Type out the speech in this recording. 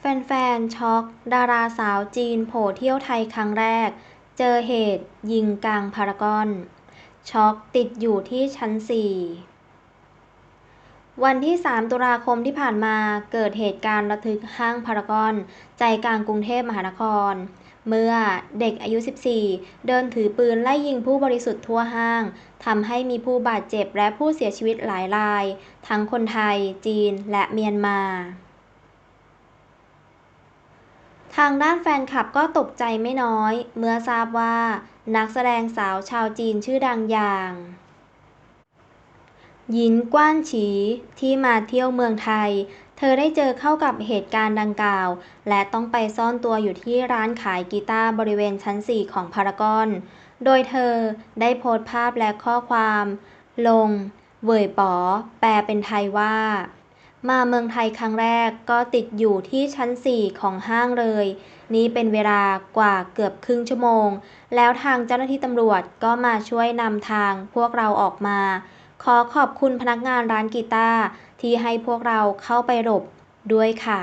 แฟน ๆ ช็อก ดาราสาวจีนโผล่เที่ยวไทยครั้งแรก เจอเหตุยิงกลางพารากอน ช็อกติดอยู่ที่ชั้น 4 วันที่ 3 ตุลาคมที่ผ่านมาเกิดเหตุการณ์ระทึกห้างพารากอน ใจกลางกรุงเทพมหานคร เมื่อเด็กอายุ 14 เดินถือปืนไล่ยิงผู้บริสุทธิ์ทั่วห้างทำให้มีผู้บาดเจ็บและผู้เสียชีวิตหลายราย ทั้งคนไทย จีน และเมียนมา ทางด้านแฟนคลับก็ตกใจไม่น้อย เมื่อทราบว่า นักแสดงสาวชาวจีนชื่อดังอย่างหยินกว้านฉีที่มาเที่ยวเมืองไทย เธอได้เจอเข้ากับเหตุการณ์ดังกล่าว และต้องไปซ่อนตัวอยู่ที่ร้านขายกีตาร์บริเวณชั้น 4 ของพารากอน โดยเธอได้โพสต์ภาพและข้อความ ลง เว่ยป๋อ แปลเป็นไทยว่า มาเมืองไทยครั้งแรกก็ติดอยู่ที่ชั้น 4 ของห้างเลย นี่เป็นเวลากว่าเกือบครึ่งชั่วโมง แล้วทางเจ้าหน้าที่ตำรวจก็มาช่วยนำทางพวกเราออกมา ขอขอบคุณพนักงานร้านกีตาร์ที่ให้พวกเราเข้าไปหลบด้วยค่ะ